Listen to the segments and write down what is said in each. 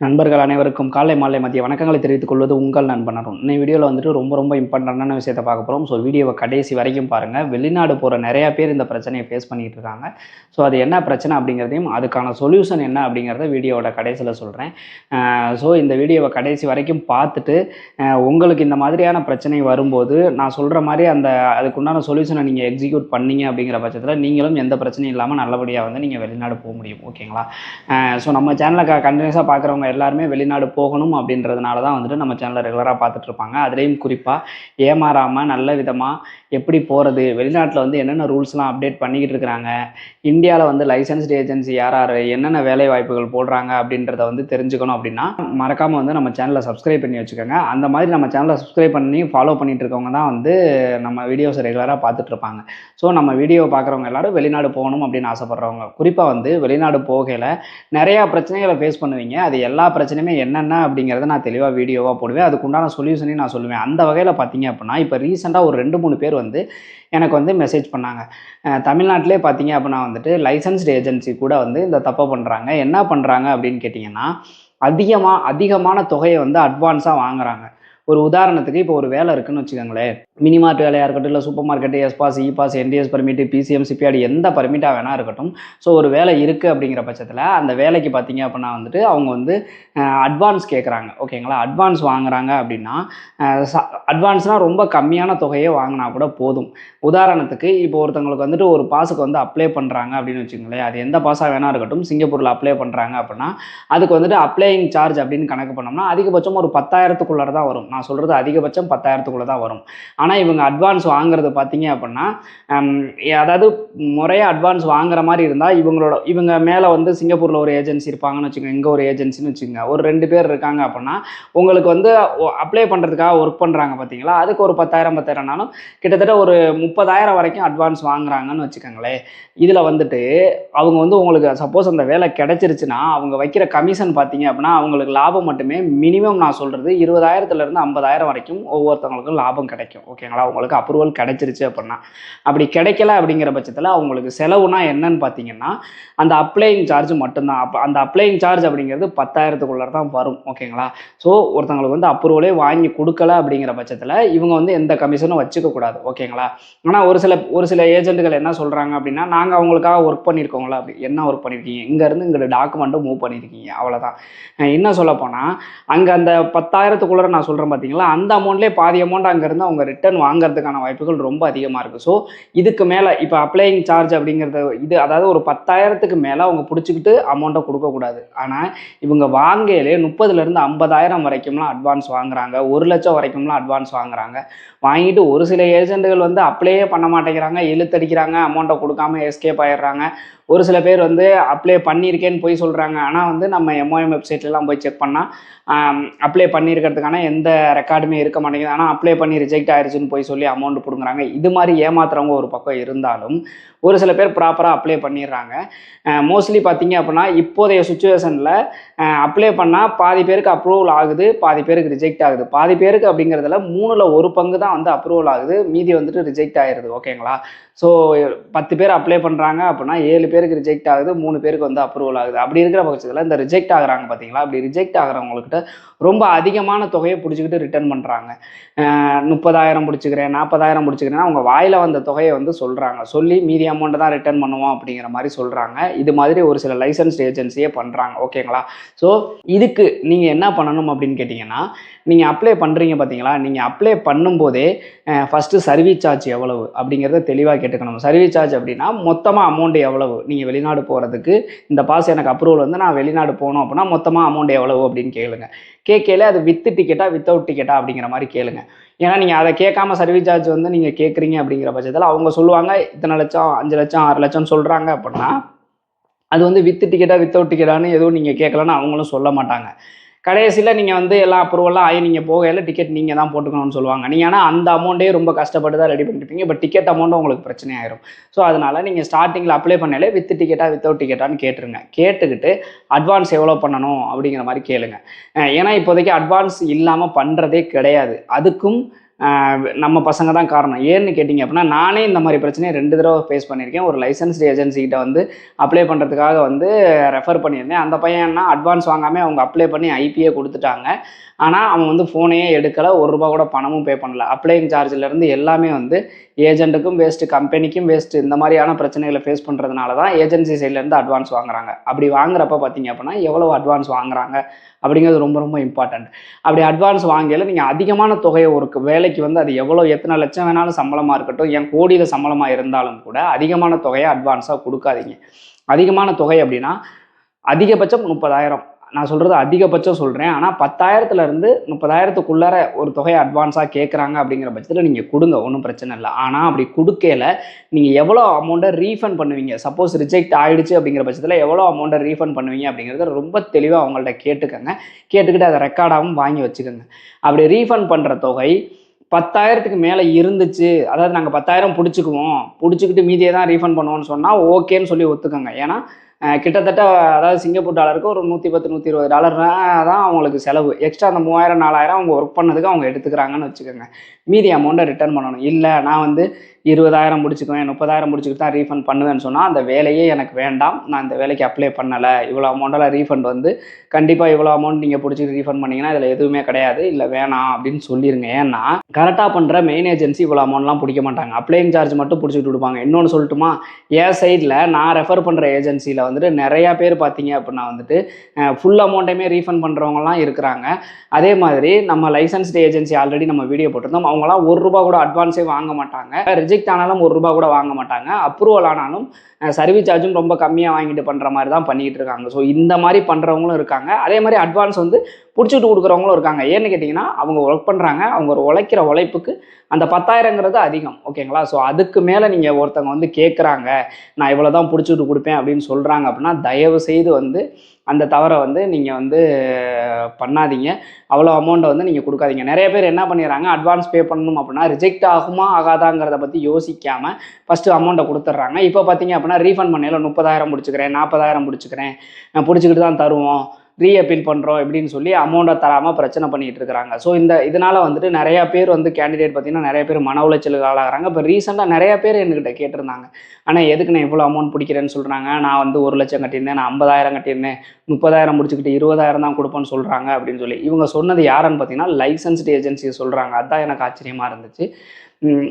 நண்பர்கள் அனைவருக்கும் காலை மாலை மதிய வணக்கங்களை தெரிவித்துக் கொள்வது உங்கள் நண்பன் அருண். இந்த வீடியோவில் வந்துட்டு ரொம்ப ரொம்ப இம்பார்ட்டண்டான விஷயத்தை பார்க்க போகிறோம் ஸோ வீடியோவை கடைசி வரைக்கும் பாருங்கள் வெளிநாடு போகிற நிறையா பேர் இந்த பிரச்சனையை ஃபேஸ் பண்ணிட்டு இருக்காங்க. ஸோ அது என்ன பிரச்சனை அப்படிங்கிறதையும் அதுக்கான சொல்யூஷன் என்ன அப்படிங்கிறத வீடியோவோட கடைசியில் சொல்கிறேன் ஸோ இந்த வீடியோவை கடைசி வரைக்கும் பார்த்துட்டு உங்களுக்கு இந்த மாதிரியான பிரச்சனை வரும்போது நான் சொல்கிற மாதிரி அந்த அதுக்குண்டான சொல்யூஷனை நீங்கள் எக்ஸிக்யூட் பண்ணீங்க அப்படிங்கிற பட்சத்தில் நீங்களும் எந்த பிரச்சனையும் இல்லாமல் நல்லபடியாக வந்து நீங்கள் வெளிநாடு போக முடியும். ஓகேங்களா ஸோ நம்ம சேனலை க கண்டினியூஸாக பார்க்குறவங்க எல்லாருமே வெளிநாடு போகணும் அப்படின்றதுனால தான் வந்துட்டு நம்ம சேனலை ரெகுலராக பார்த்துட்டு இருப்பாங்க அதுலேயும் குறிப்பாக ஏமாறாமல் நல்ல விதமாக எப்படி போகிறது வெளிநாட்டில் வந்து என்னென்ன ரூல்ஸ்லாம் அப்டேட் பண்ணிக்கிட்டு இருக்கிறாங்க இந்தியாவில் வந்து லைசன்ஸ்டு ஏஜென்சி யார் யார் என்னென்ன வேலை வாய்ப்புகள் போடுறாங்க அப்படின்றத வந்து தெரிஞ்சுக்கணும் அப்படின்னா மறக்காமல் வந்து நம்ம சேனலை சப்ஸ்கிரைப் பண்ணி வச்சுக்கோங்க. அந்த மாதிரி நம்ம சேனலை சப்ஸ்கிரைப் பண்ணி ஃபாலோ பண்ணிட்டு இருக்கவங்க தான் வந்து நம்ம வீடியோஸை ரெகுலராக பார்த்துட்டு இருப்பாங்க ஸோ நம்ம வீடியோ பார்க்குறவங்க எல்லாரும் வெளிநாடு போகணும் அப்படின்னு ஆசைப்பட்றவங்க குறிப்பாக வந்து வெளிநாடு போகையில் நிறையா பிரச்சனைகளை ஃபேஸ் பண்ணுவீங்க. அது எல்லா எல்லா பிரச்சனையுமே என்னென்ன அப்படிங்கிறத நான் தெளிவாக வீடியோவாக போடுவேன். அதுக்குண்டான சொல்யூஷனையும் நான் சொல்லுவேன். அந்த வகையில் பார்த்தீங்க அப்படின்னா இப்போ ரீசெண்டாக ஒரு ரெண்டு மூணு பேர் வந்து எனக்கு வந்து மெசேஜ் பண்ணாங்க. தமிழ்நாட்டிலே பார்த்தீங்க அப்படின்னா வந்துட்டு லைசன்ஸ்டு ஏஜென்சி கூட வந்து இந்த தப்பை பண்ணுறாங்க என்ன பண்ணுறாங்க அப்படின்னு கேட்டிங்கன்னா அதிகமாக அதிகமான தொகையை வந்து அட்வான்ஸாக வாங்குறாங்க. ஒரு உதாரணத்துக்கு இப்போ ஒரு வேலை இருக்குன்னு வச்சுக்கோங்களேன். மினிமார்ட் வேலையாக இருக்கட்டும் இல்லை supermarket S pass E e pass NTS permit PCM சிபிஆடி எந்த பர்மிட்டாக வேணா இருக்கட்டும். ஸோ ஒரு வேலை இருக்குது அப்படிங்கிற பட்சத்தில் அந்த வேலைக்கு பார்த்தீங்க அப்படின்னா வந்துட்டு அவங்க வந்து அட்வான்ஸ் கேட்குறாங்க ஓகேங்களா அட்வான்ஸ் வாங்குறாங்க அப்படின்னா அட்வான்ஸ்னால் ரொம்ப கம்மியான தொகையை வாங்கினா கூட போதும். உதாரணத்துக்கு இப்போ ஒருத்தவங்களுக்கு வந்துட்டு ஒரு பாஸுக்கு வந்து அப்ளை பண்ணுறாங்க அப்படின்னு வச்சுக்கோங்களேன். அது எந்த பாஸாக வேணா இருக்கட்டும். சிங்கப்பூரில் அப்ளை பண்ணுறாங்க அப்படின்னா அதுக்கு வந்துட்டு அப்ளையிங் சார்ஜ் அப்படின்னு கணக்கு பண்ணோம்னா அதிகபட்சம் ஒரு பத்தாயிரத்துக்குள்ளே தான் வரும். நான் சொல்கிறது அதிகபட்சம் பத்தாயிரத்துக்குள்ளே தான் வரும். ஆனால் இவங்க அட்வான்ஸ் வாங்குறது பார்த்தீங்க அப்படின்னா அதாவது முறையாக அட்வான்ஸ் வாங்குற மாதிரி இருந்தால் இவங்களோட இவங்க மேலே வந்து சிங்கப்பூரில் ஒரு ஏஜென்சி இருப்பாங்கன்னு வச்சுக்கோங்க இங்கே ஒரு ஏஜென்சின்னு வச்சுக்கோங்க. ஒரு ரெண்டு பேர் இருக்காங்க அப்படின்னா உங்களுக்கு வந்து அப்ளை பண்ணுறதுக்காக ஒர்க் பண்ணுறாங்க பார்த்தீங்களா அதுக்கு ஒரு பத்தாயிரம் பத்தாயிரம்னாலும் கிட்டத்தட்ட ஒரு முப்பதாயிரம் வரைக்கும் அட்வான்ஸ் வாங்குறாங்கன்னு வச்சுக்கோங்களேன். இதில் வந்துட்டு அவங்க வந்து உங்களுக்கு சப்போஸ் அந்த வேலை கிடைச்சிருச்சுன்னா அவங்க வைக்கிற கமிஷன் பார்த்தீங்க அப்படின்னா அவங்களுக்கு லாபம் மட்டுமே மினிமம் நான் சொல்கிறது இருபதாயிரத்துலேருந்து ஐம்பதாயிரம் வரைக்கும் ஒவ்வொருத்தவங்களுக்கும் லாபம் கிடைக்கும். ஓகேங்களா? உங்களுக்கு அப்ரூவல் கிடைச்சிருச்சு அப்படின்னா. அப்படி கிடைக்கல அப்படிங்கிற பட்சத்தில் அவங்களுக்கு செலவுனா என்னன்னு பார்த்தீங்கன்னா அந்த அப்ளைங் சார்ஜ் மட்டும்தான். அப்போ அந்த அப்ளைங் சார்ஜ் அப்படிங்கிறது பத்தாயிரத்துக்குள்ளே தான் வரும். ஓகேங்களா? ஸோ ஒருத்தவங்களுக்கு வந்து அப்ரூவலே வாங்கி கொடுக்கல அப்படிங்கிற பட்சத்தில் இவங்க வந்து எந்த கமிஷனும் வச்சுக்கக்கூடாது ஓகேங்களா? ஆனால் ஒரு சில ஒரு சில ஏஜென்ட்டுகள் என்ன சொல்கிறாங்க அப்படின்னா நாங்கள் அவங்களுக்காக ஒர்க் பண்ணியிருக்கோங்களா அப்படி. என்ன ஒர்க் பண்ணியிருக்கீங்க இங்கேருந்து இங்கே டாக்குமெண்ட்டும் மூவ் பண்ணியிருக்கீங்க அவ்வளோதான் என்ன சொல்ல போனால் அங்கே அந்த பத்தாயிரத்துக்குள்ளே நான் சொல்கிறேன் பார்த்தீங்களா அந்த அமௌண்ட்லேயே பாதி அமௌண்ட் அங்கேருந்து அவங்க ரிட்டர்ன் வாங்குறதுக்கான வாய்ப்புகள் ரொம்ப அதிகமாக இருக்குது ஸோ இதுக்கு மேலே இப்போ அப்ளைங் சார்ஜ் அப்படிங்கிறது இது அதாவது ஒரு பத்தாயிரத்துக்கு மேலே அவங்க பிடிச்சிக்கிட்டு அமௌண்ட்டை கொடுக்கக்கூடாது ஆனால் இவங்க வாங்கையிலே முப்பதுலேருந்து ஐம்பதாயிரம் வரைக்கும்லாம் அட்வான்ஸ் வாங்குறாங்க. ஒரு லட்சம் வரைக்கும்லாம் அட்வான்ஸ் வாங்குறாங்க. வாங்கிட்டு ஒரு சில ஏஜென்ட்டுகள் வந்து அப்ளையே பண்ண மாட்டேங்கிறாங்க. இழுத்தடிக்கிறாங்க. அமௌண்ட்டை கொடுக்காம எஸ்கேப் ஆயிடுறாங்க. ஒரு சில பேர் வந்து அப்ளை பண்ணியிருக்கேன்னு போய் சொல்கிறாங்க ஆனால் வந்து நம்ம எம்ஓஎம் வெப்சைட்லலாம் போய் செக் பண்ணால் அப்ளை பண்ணியிருக்கிறதுக்கான எந்த ரெக்கார்டுமே இருக்க மாட்டேங்குது. ஆனால் அப்ளை பண்ணி ரிஜெக்ட் ஆயிடுச்சுன்னு போய் சொல்லி அமௌண்ட் பிடுங்குறாங்க. இது மாதிரி ஏமாத்துறவங்க ஒரு பக்கம் இருந்தாலும் ஒரு சில பேர் ப்ராப்பராக அப்ளை பண்ணிடுறாங்க. மோஸ்ட்லி பார்த்தீங்க அப்படின்னா இப்போதைய சுச்சுவேஷனில் அப்ளை பண்ணால் பாதி பேருக்கு அப்ரூவல் ஆகுது பாதி பேருக்கு ரிஜெக்ட் ஆகுது. பாதி பேருக்கு அப்படிங்கிறதுல மூணில் ஒரு பங்கு தான் வந்து அப்ரூவல் ஆகுது. மீதி வந்துட்டு ரிஜெக்ட் ஆயிடுது ஓகேங்களா? ஸோ பத்து பேர் அப்ளை பண்ணுறாங்க அப்படின்னா ஏழு பேர் பேருக்கு ரிஜெக்ட் ஆகுது மூணு பேருக்கு வந்து அப்ரூவல் ஆகுது. அப்படி இருக்கிற பட்சத்தில் இந்த ரிஜெக்ட் ஆகுறாங்க பார்த்தீங்களா அப்படி ரிஜெக்ட் ஆகிறவங்கக்கிட்ட ரொம்ப அதிகமான தொகையை பிடிச்சிக்கிட்டு ரிட்டர்ன் பண்ணுறாங்க முப்பதாயிரம் பிடிச்சிக்கிறேன் நாற்பதாயிரம் பிடிச்சிக்கிறேன்னா அவங்க வாயில் வந்த தொகையை வந்து சொல்கிறாங்க சொல்லி மீதி அமௌண்ட்டை தான் ரிட்டர்ன் பண்ணுவோம் அப்படிங்கிற மாதிரி சொல்கிறாங்க இது மாதிரி ஒரு சில லைசன்ஸ்ட் ஏஜென்சியே பண்ணுறாங்க ஓகேங்களா ஸோ இதுக்கு நீங்கள் என்ன பண்ணணும் அப்படின்னு கேட்டிங்கன்னா நீங்கள் அப்ளை பண்ணுறீங்க பார்த்தீங்களா நீங்கள் அப்ளை பண்ணும்போதே ஃபஸ்ட்டு சர்வீஸ் சார்ஜ் எவ்வளவு அப்படிங்கிறத தெளிவாக கேட்டுக்கணும். சர்வீஸ் சார்ஜ் அப்படின்னா மொத்தமாக அமௌண்ட் எவ்வளவு? நீங்கள் வெளிநாடு போகிறதுக்கு இந்த பாஸ் எனக்கு அப்ரூவல் வந்து நான் வெளிநாடு போகணும் அப்படின்னா மொத்தமாக அமௌண்ட் எவ்வளவு அப்படின்னு கேளுங்க. கேட்கல அது வித்து டிக்கெட்டா வித்தவுட் டிக்கெட்டா அப்படிங்கிற மாதிரி கேளுங்க. ஏன்னா நீங்கள் அதை கேட்காம சர்வீஸ் சார்ஜ் வந்து நீங்கள் கேட்குறீங்க அப்படிங்கிற பட்சத்தில் அவங்க சொல்லுவாங்க இத்தனை லட்சம் அஞ்சு லட்சம் ஆறு லட்சம் சொல்கிறாங்க அப்படின்னா அது வந்து வித்து டிக்கெட்டா வித்தவுட் டிக்கெட்டான்னு எதுவும் நீங்கள் கேட்கலன்னு அவங்களும் சொல்ல மாட்டாங்க. கடைசியில் நீங்கள் வந்து எல்லாம் அப்ரூவலாம் ஆகி நீங்கள் போகையில் டிக்கெட் நீங்கள் தான் போட்டுக்கணும்னு சொல்லுவாங்க. நீங்கள் ஆனால் அந்த அமௌண்ட்டே ரொம்ப கஷ்டப்பட்டு தான் ரெடி பண்ணிருப்பீங்க. பட் டிக்கெட் அமௌண்ட்டும் உங்களுக்கு பிரச்சனை ஆயிரும். ஸோ அதனால் நீங்கள் ஸ்டார்டிங்கில் அப்ளை பண்ணாலே வித் டிக்கெட்டாக வித்தவுட் டிக்கெட்டான்னு கேட்டுருங்க. கேட்டுக்கிட்டு அட்வான்ஸ் எவ்வளோ பண்ணணும் அப்படிங்கிற மாதிரி கேளுங்க. ஏன்னா இப்போதைக்கு அட்வான்ஸ் இல்லாமல் பண்ணுறதே கிடையாது. அதுக்கும் நம்ம பசங்க தான் காரணம். ஏன்னு கேட்டிங்க அப்படின்னா நானே இந்த மாதிரி பிரச்சனையை ரெண்டு தடவை ஃபேஸ் பண்ணியிருக்கேன். ஒரு லைசன்ஸ்டு ஏஜென்சிகிட்ட வந்து அப்ளை பண்ணுறதுக்காக வந்து ரெஃபர் பண்ணியிருந்தேன். அந்த பையன் என்ன அட்வான்ஸ் வாங்காமல் அவங்க அப்ளை பண்ணி ஐபிஏ கொடுத்துட்டாங்க. ஆனால் அவன் வந்து ஃபோனையே எடுக்கலை. ஒரு ரூபா கூட பணமும் பே பண்ணல. அப்ளைங் சார்ஜிலேருந்து எல்லாமே வந்து ஏஜென்ட்டுக்கும் வேஸ்ட்டு கம்பெனிக்கும் வேஸ்ட்டு இந்த மாதிரியான பிரச்சனைகளை ஃபேஸ் பண்ணுறதுனால தான் ஏஜென்சி சைட்லேருந்து அட்வான்ஸ் வாங்குறாங்க. அப்படி வாங்குறப்ப பார்த்தீங்க அப்படின்னா எவ்வளோ அட்வான்ஸ் வாங்குறாங்க அப்படிங்கிறது ரொம்ப ரொம்ப இம்பார்ட்டண்ட் அப்படி அட்வான்ஸ் வாங்கல நீங்கள் அதிகமான தொகையை ஒரு வேலைக்கு வந்து அது எவ்வளோ எத்தனை லட்சம் வேணாலும் சம்பளமாக இருக்கட்டும் என் கோடியில் சம்பளமாக இருந்தாலும் கூட அதிகமான தொகையை அட்வான்ஸாக கொடுக்காதீங்க. அதிகமான தொகை அப்படின்னா அதிகபட்சம் முப்பதாயிரம். நான் சொல்கிறது அதிகபட்சம் சொல்கிறேன் ஆனால் பத்தாயிரத்துலேருந்து முப்பதாயிரத்துக்குள்ளார ஒரு தொகையை அட்வான்ஸாக கேட்குறாங்க அப்படிங்கிற பட்சத்தில் நீங்கள் கொடுங்க ஒன்றும் பிரச்சனை இல்லை. ஆனால் அப்படி கொடுக்கல நீங்கள் எவ்வளோ அமௌண்ட்டை ரீஃபண்ட் பண்ணுவீங்க? சப்போஸ் ரிஜெக்ட் ஆகிடுச்சு அப்படிங்கிற பட்சத்தில் எவ்வளோ அமௌண்ட்டை ரீஃபண்ட் பண்ணுவீங்க அப்படிங்கிறத ரொம்ப தெளிவாக அவங்கள்ட்ட கேட்டுக்கங்க. கேட்டுக்கிட்டு அதை ரெக்கார்டாகவும் வாங்கி வச்சுக்கோங்க. அப்படி ரீஃபண்ட் பண்ணுற தொகை பத்தாயிரத்துக்கு மேலே இருந்துச்சு. அதாவது நாங்கள் பத்தாயிரம் பிடிச்சிக்குவோம். பிடிச்சிக்கிட்டு மீதியை தான் ரீஃபண்ட் பண்ணுவோம்னு சொன்னால் ஓகேன்னு சொல்லி ஒத்துக்கோங்க. ஏன்னா கிட்டத்தட்ட அதாவது சிங்கப்பூர் டாலருக்கு ஒரு நூற்றி பத்து நூற்றி இருபது டாலர் தான் அவங்களுக்கு செலவு. எக்ஸ்ட்ரா அந்த மூவாயிரம் நாலாயிரம் அவங்க ஒர்க் பண்ணதுக்கு அவங்க எடுத்துக்கிறாங்கன்னு வச்சுக்கோங்க. மீதி அமௌண்ட்டை ரிட்டர்ன் பண்ணணும். இல்லை நான் வந்து இருபதாயிரம் முடிச்சுக்குவேன் முப்பதாயிரம் முடிச்சுக்கிட்டு தான் ரீஃபண்ட் பண்ணுவேன்னு சொன்னால் அந்த வேலையே எனக்கு வேண்டாம். நான் இந்த வேலைக்கு அப்ளை பண்ணலை. இவ்வளோ அமௌண்ட்டில் ரீஃபண்ட் வந்து கண்டிப்பாக இவ்வளோ அமௌண்ட் நீங்கள் பிடிச்சிட்டு ரீஃபண்ட் பண்ணீங்கன்னா இதில் எதுவுமே கிடையாது. இல்லை வேணாம் அப்படின்னு சொல்லிடுங்க ஏன்னா கரெக்டாக பண்ணுற மெயின் ஏஜென்சி இவ்வளோ அமௌண்ட்லாம் பிடிக்க மாட்டாங்க. அப்ளைங் சார்ஜ் மட்டும் பிடிச்சிட்டு கொடுப்பாங்க இன்னொன்று சொல்லட்டுமா? என் சைடில் நான் ரெஃபர் பண்ணுற ஏஜென்சியில் வந்துட்டு நிறையா பேர் பார்த்தீங்க அப்படின்னா வந்துட்டு ஃபுல் அமௌண்ட்டையுமே ரீஃபண்ட் பண்ணுறவங்கலாம் இருக்கிறாங்க. அதே மாதிரி நம்ம லைசன்ஸ்டு ஏஜென்சி ஆல்ரெடி நம்ம வீடியோ போட்டிருந்தோம். அவங்களாம் ஒரு ரூபா கூட அட்வான்ஸே வாங்க மாட்டாங்க. ரிஜெக்ட் ஆனாலும் ஒரு ரூபா கூட வாங்க மாட்டாங்க. அப்ரூவல் ஆனாலும் சர்வீஸ் சார்ஜும் ரொம்ப கம்மியாக வாங்கிட்டு பண்ணுற மாதிரி தான் பண்ணிகிட்டு இருக்காங்க. ஸோ இந்த மாதிரி பண்ணுறவங்களும் இருக்காங்க. அதே மாதிரி அட்வான்ஸ் வந்து பிடிச்சிட்டு கொடுக்குறவங்களும் இருக்காங்க. ஏன்னு கேட்டிங்கன்னா அவங்க ஒர்க் பண்ணுறாங்க அவங்க ஒரு உழைக்கிற உழைப்புக்கு அந்த பத்தாயிரங்கிறது அதிகம். ஓகேங்களா? ஸோ அதுக்கு மேலே நீங்கள் ஒருத்தவங்க வந்து கேட்குறாங்க நான் இவ்வளோ தான் பிடிச்சிட்டு கொடுப்பேன் அப்படின்னு சொல்கிறாங்க அப்படின்னா தயவு செய்து வந்து அந்த தவறை வந்து நீங்கள் வந்து பண்ணாதீங்க. அவ்வளோ அமௌண்ட்டை வந்து நீங்கள் கொடுக்காதீங்க. நிறைய பேர் என்ன பண்ணிடுறாங்க? அட்வான்ஸ் பே பண்ணணும் அப்படின்னா ரிஜெக்ட் ஆகுமா ஆகாதாங்கிறத பற்றி யோசிக்காமல் ஃபஸ்ட்டு அமௌண்ட்டை கொடுத்துட்றாங்க. இப்போ பார்த்தீங்க அப்படின்னா ரீஃபண்ட் பண்ணையில் முப்பதாயிரம் பிடிச்சிக்கிறேன் நாற்பதாயிரம் பிடிச்சிக்கிறேன். நான் பிடிச்சிக்கிட்டு தான் தருவோம். ரீஅப்பீல் பண்ணுறோம் இப்படின்னு சொல்லி அமௌண்ட்டை தராமல் பிரச்சனை பண்ணிகிட்டு இருக்கிறாங்க. ஸோ இந்த இதனால் வந்துட்டு நிறையா பேர் வந்து கேண்டிடேட் பார்த்தீங்கன்னா நிறைய பேர் மன உளைச்சலுக்கு ஆளாகிறாங்க. இப்போ ரீசெண்டாக நிறையா பேர் என்கிட்ட கேட்டிருந்தாங்க. ஆனால் எதுக்கு நான் இவ்வளோ அமௌண்ட் பிடிக்கிறேன்னு சொல்கிறாங்க நான் வந்து ஒரு லட்சம் கட்டியிருந்தேன் நான் ஐம்பதாயிரம் கட்டியிருந்தேன் முப்பதாயிரம் முடிச்சுக்கிட்டு இருபதாயிரம் தான் கொடுப்பேன்னு சொல்கிறாங்க அப்படின்னு சொல்லி. இவங்க சொன்னது யாருன்னு பார்த்தீங்கன்னா லைசன்ஸ்டு ஏஜென்சியை சொல்கிறாங்க அதுதான் எனக்கு ஆச்சரியமாக இருந்துச்சு.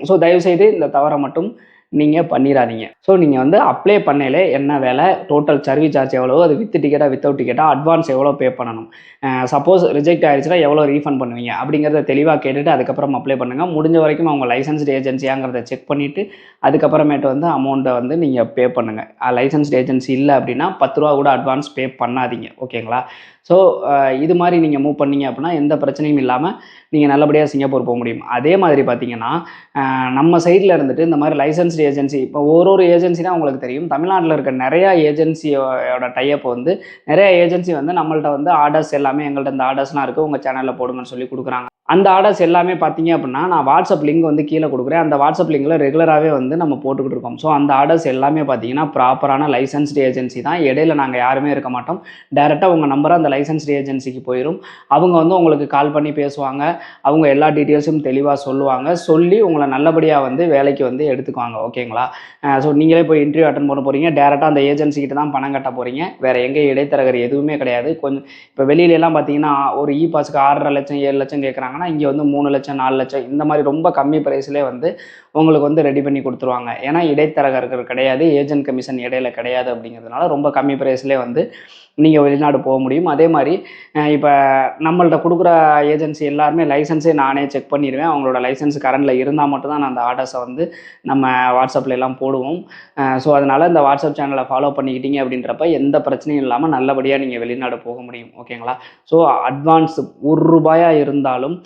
ஸோ தயவுசெய்து இந்த தவறை மட்டும் நீங்கள் பண்ணிடாதீங்க ஸோ நீங்கள் வந்து அப்ளை பண்ணையில என்ன வேலை? டோட்டல் சர்வீஸ் சார்ஜ் எவ்வளோ அது வித் டிக்கெட்டாக வித்தவுட் டிக்கெட்டாக அட்வான்ஸ் எவ்வளோ பே பண்ணணும்? சப்போஸ் ரிஜெக்ட் ஆயிடுச்சுன்னா எவ்வளோ ரீஃபண்ட் பண்ணுவீங்க? அப்படிங்கிறத தெளிவாக கேட்டுட்டு அதுக்கப்புறம் அப்ளை பண்ணுங்கள் முடிஞ்ச வரைக்கும் அவங்க லைசன்ஸ்டு ஏஜென்சியாங்கிறத செக் பண்ணிவிட்டு அதுக்கப்புறமேட்டு வந்து அமௌண்ட்டை வந்து நீங்கள் பே பண்ணுங்கள் லைசன்ஸ்டு ஏஜென்சி இல்லை அப்படின்னா பத்து ரூபா கூட அட்வான்ஸ் பே பண்ணாதீங்க. ஓகேங்களா ஸோ இது மாதிரி நீங்கள் மூவ் பண்ணீங்க அப்படின்னா எந்த பிரச்சனையும் இல்லாமல் நீங்கள் நல்லபடியாக சிங்கப்பூர் போக முடியும். அதே மாதிரி பார்த்தீங்கன்னா நம்ம சைடில் இருந்துட்டு இந்த மாதிரி லைசன்ஸ்டு ஏஜென்சி இப்போ ஒரு ஒரு ஏஜென்சி தான் உங்களுக்கு தெரியும். தமிழ்நாட்டில் இருக்க நிறையா ஏஜென்சியோட டைப் வந்து நிறைய ஏஜென்சி வந்து நம்மள்ட்ட வந்து ஆர்டர்ஸ் எல்லாமே எங்கள்கிட்ட இந்த ஆர்டர்ஸ்லாம் இருக்குது உங்கள் சேனலில் போடுங்கன்னு சொல்லி கொடுக்குறாங்க. அந்த ஆர்டர்ஸ் எல்லாமே பார்த்தீங்க அப்படின்னா நான் வாட்ஸ்அப் லிங்க் வந்து கீழே கொடுக்குறேன். அந்த வாட்ஸ்அப் லிங்கில் ரெகுலராகவே வந்து நம்ம போட்டுக்கிட்டு இருக்கோம். ஸோ அந்த ஆர்டர்ஸ் எல்லாமே பார்த்தீங்கன்னா ப்ராப்பரான லைசன்ஸ்டு ஏஜென்சி தான். இடையில நாங்கள் யாருமே இருக்க மாட்டோம். டேரெக்டாக உங்கள் நம்பரை அந்த லைசன்ஸ்டு ஏஜென்சிக்கு போயிடும் அவங்க வந்து உங்களுக்கு கால் பண்ணி பேசுவாங்க. அவங்க எல்லா டீட்டெயில்ஸும் தெளிவாக சொல்லுவாங்க. சொல்லி உங்களை நல்லபடியாக வந்து வேலைக்கு வந்து எடுத்துக்குவாங்க. ஓகேங்களா ஸோ நீங்களே போய் இன்டர்வியூ அட்டன் பண்ண போகிறீங்க டேரெக்டாக அந்த ஏஜென்சிக்கிட்ட தான் பணம் கட்ட போகிறீங்க வேறு எங்கே இடைத்தரகர் எதுவுமே கிடையாது. கொஞ்சம் இப்போ வெளியிலலாம் பார்த்தீங்கன்னா ஒரு இ பாஸுக்கு ஆறரை லட்சம் ஏழு லட்சம் கேட்குறாங்க கேட்குறாங்கன்னா இங்கே வந்து மூணு லட்சம் நாலு லட்சம் இந்த மாதிரி ரொம்ப கம்மி ப்ரைஸ்லேயே வந்து உங்களுக்கு வந்து ரெடி பண்ணி கொடுத்துருவாங்க. ஏன்னா இடைத்தரகர்கள் கிடையாது ஏஜென்ட் கமிஷன் இடையில கிடையாது அப்படிங்கிறதுனால ரொம்ப கம்மி ப்ரைஸ்லேயே வந்து நீங்கள் வெளிநாடு போக முடியும். அதே மாதிரி இப்போ நம்மள்ட்ட கொடுக்குற ஏஜென்சி எல்லாருமே லைசன்ஸே நானே செக் பண்ணிடுவேன். அவங்களோட லைசன்ஸ் கரண்டில் இருந்தால் மட்டும்தான் நான் அந்த ஆர்டர்ஸை வந்து நம்ம வாட்ஸ்அப்பில் எல்லாம் போடுவோம். ஸோ அதனால் இந்த வாட்ஸ்அப் சேனலை ஃபாலோ பண்ணிக்கிட்டீங்க அப்படின்றப்ப எந்த பிரச்சனையும் இல்லாமல் நல்லபடியாக நீங்கள் வெளிநாடு போக முடியும். ஓகேங்களா ஸோ அட்வான்ஸ் ஒரு ரூபாயாக இருந்தாலும்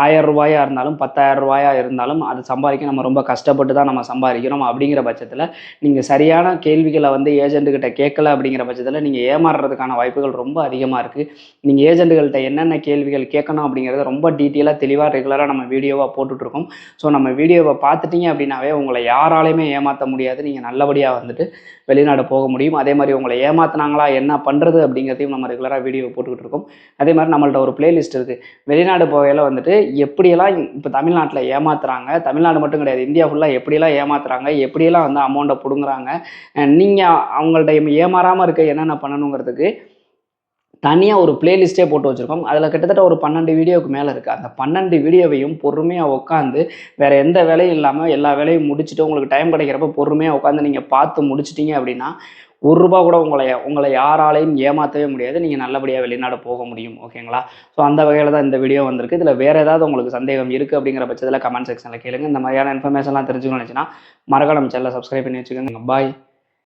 ஆயிரம் ரூபாயா இருந்தாலும் பத்தாயிரம் ரூபாயா இருந்தாலும் அது சம்பாதிக்க நம்ம ரொம்ப கஷ்டப்பட்டு தான் நம்ம சம்பாதிக்கிறோம் அப்படிங்கிற பட்சத்தில் நீங்கள் சரியான கேள்விகளை வந்து ஏஜென்ட்டுக்கிட்ட கேட்கல அப்படிங்கிற பட்சத்தில் நீங்கள் ஏமாறுறதுக்கான வாய்ப்புகள் ரொம்ப அதிகமாக இருக்குது நீங்கள் ஏஜென்ட்டுகள்கிட்ட என்னென்ன கேள்விகள் கேட்கணும் அப்படிங்கிறத ரொம்ப டீட்டெயிலாக தெளிவாக ரெகுலராக நம்ம வீடியோவாக போட்டுட்ருக்கோம். ஸோ நம்ம வீடியோவை பார்த்துட்டீங்க அப்படின்னாவே உங்களை யாராலையுமே ஏமாற்ற முடியாது. நீங்கள் நல்லபடியாக வந்துட்டு வெளிநாடு போக முடியும். அதே மாதிரி உங்களை ஏமாத்தினாங்களா என்ன பண்ணுறது அப்படிங்கிறதையும் நம்ம ரெகுலராக வீடியோ போட்டுக்கிட்டு இருக்கோம் அதே மாதிரி நம்மள்ட்ட ஒரு பிளேலிஸ்ட் இருக்குது வெளிநாடு போக வகையில் வந்துட்டு எப்படியெல்லாம் இப்போ தமிழ்நாட்டில் ஏமாத்துறாங்க? தமிழ்நாடு மட்டும் கிடையாது இந்தியா ஃபுல்லாக எப்படியெல்லாம் ஏமாத்துறாங்க? எப்படியெல்லாம் வந்து அமௌண்ட்டை பிடுங்குறாங்க? நீங்கள் அவங்கள்ட்ட ஏமாறாமல் இருக்க என்னென்ன பண்ணணுங்கிறதுக்கு தனியாக ஒரு பிளேலிஸ்ட்டே போட்டு வச்சுருக்கோம். அதில் கிட்டத்தட்ட ஒரு பன்னெண்டு வீடியோவுக்கு மேலே இருக்குது அந்த பன்னெண்டு வீடியோவையும் பொறுமையாக உட்காந்து வேறு எந்த வேலையும் இல்லாமல் எல்லா வேலையும் முடிச்சுட்டு உங்களுக்கு டைம் கிடைக்கிறப்ப பொறுமையாக உட்காந்து நீங்கள் பார்த்து முடிச்சிட்டிங்க அப்படின்னா ஒரு ரூபா கூட உங்களை உங்களை யாராலையும் ஏமாற்றவே முடியாது. நீங்கள் நல்லபடியாக வெளிநாடு போக முடியும் ஓகேங்களா? ஸோ அந்த வகையில் தான் இந்த வீடியோ வந்திருக்கு. இதில் வேறு ஏதாவது உங்களுக்கு சந்தேகம் இருக்குது அப்படிங்கிற பட்சத்தில் கமெண்ட் செக்ஷனில் கேளுங்க. இந்த மாதிரியான இன்ஃபர்மேஷன்லாம் தெரிஞ்சுக்கணும்னு நினச்சின்னா மறக்காம சேனலை சப்ஸ்கிரைப் பண்ணி வச்சுக்கோங்க. பாய்